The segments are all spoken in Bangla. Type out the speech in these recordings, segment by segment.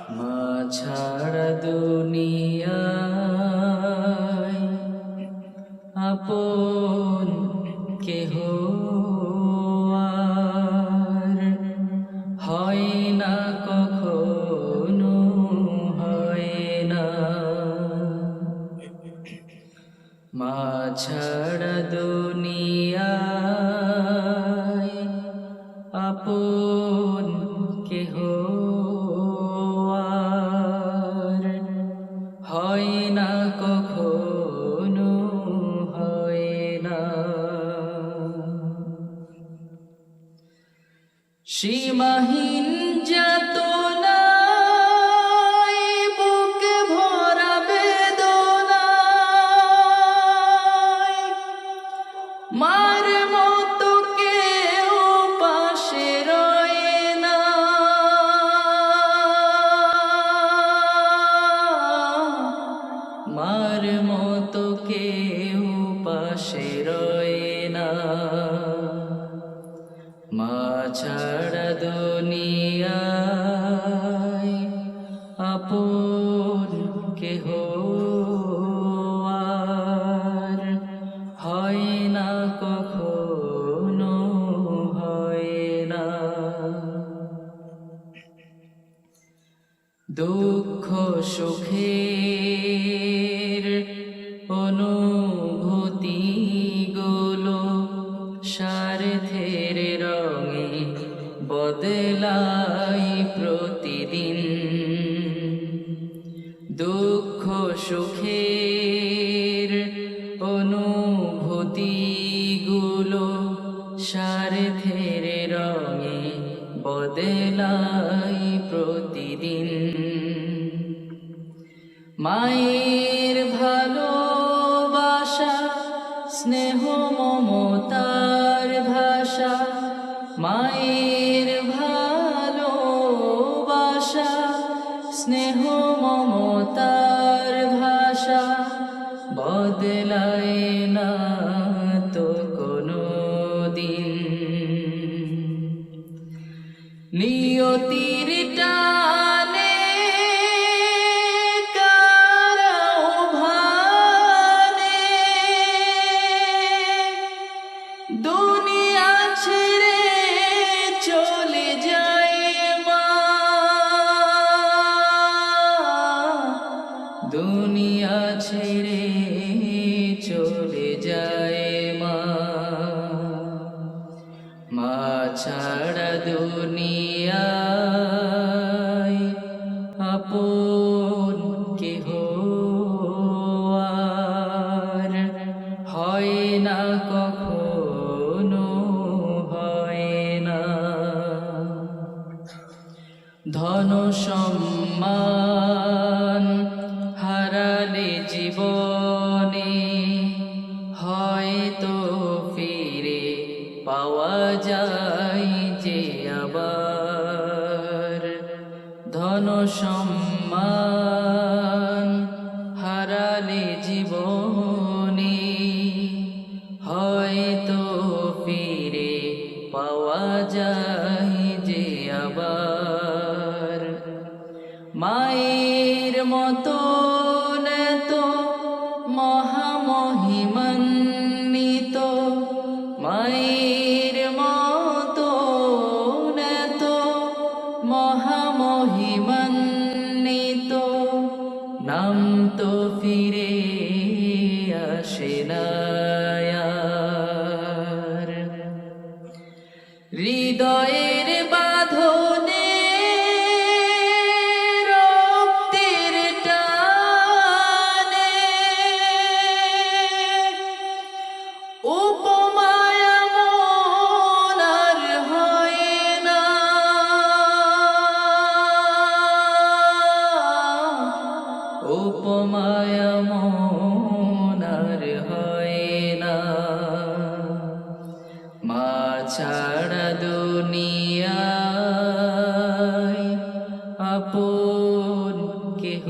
মা ছাড়া দুনিয়ায় আপন কেহ হয় না কখনো হয় না। মা ছাড়া দুনিয়ায় আপন হয় না কখনো হয় না। সীমাহীন পাশে রয়ে না। মা ছাড়া দুনিয়ায় আপন কেহ আর হয় না, কখনো হয় না। দুঃখ সুখের বদলাই প্রতিদিন। দুঃখ সুখের অনুভূতি গুলো স্বার্থের রঙে বদলাই প্রতিদিন। মায়ের ভালোবাসা, স্নেহ মমতার ভাষা, মায়ের স্নেহ মমতার মা ছাড়া দুনিয়ায় আপন কেহ আর হয় না কখনো হয় না। ধন সম্মান সম্মান হারালে জীবনে হয়তো ফিরে পাওয়া যায় যে আবার। মায়ের মতো তো মহামহিমান্বিত উপমায় মন হয় মন আর হয় না। মা ছাড়া দুনিয়ায় আপন কেহ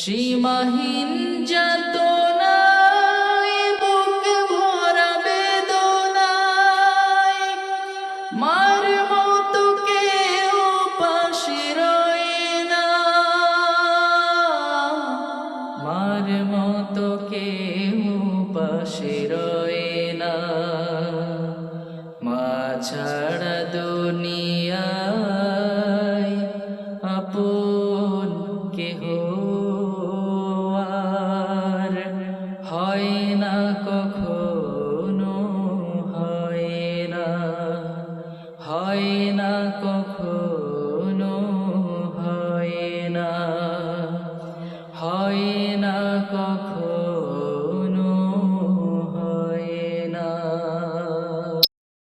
সীমাহীন যত বুক ভরা বেদনায়। মার মতো কেউ না। মার মতো কেউ না।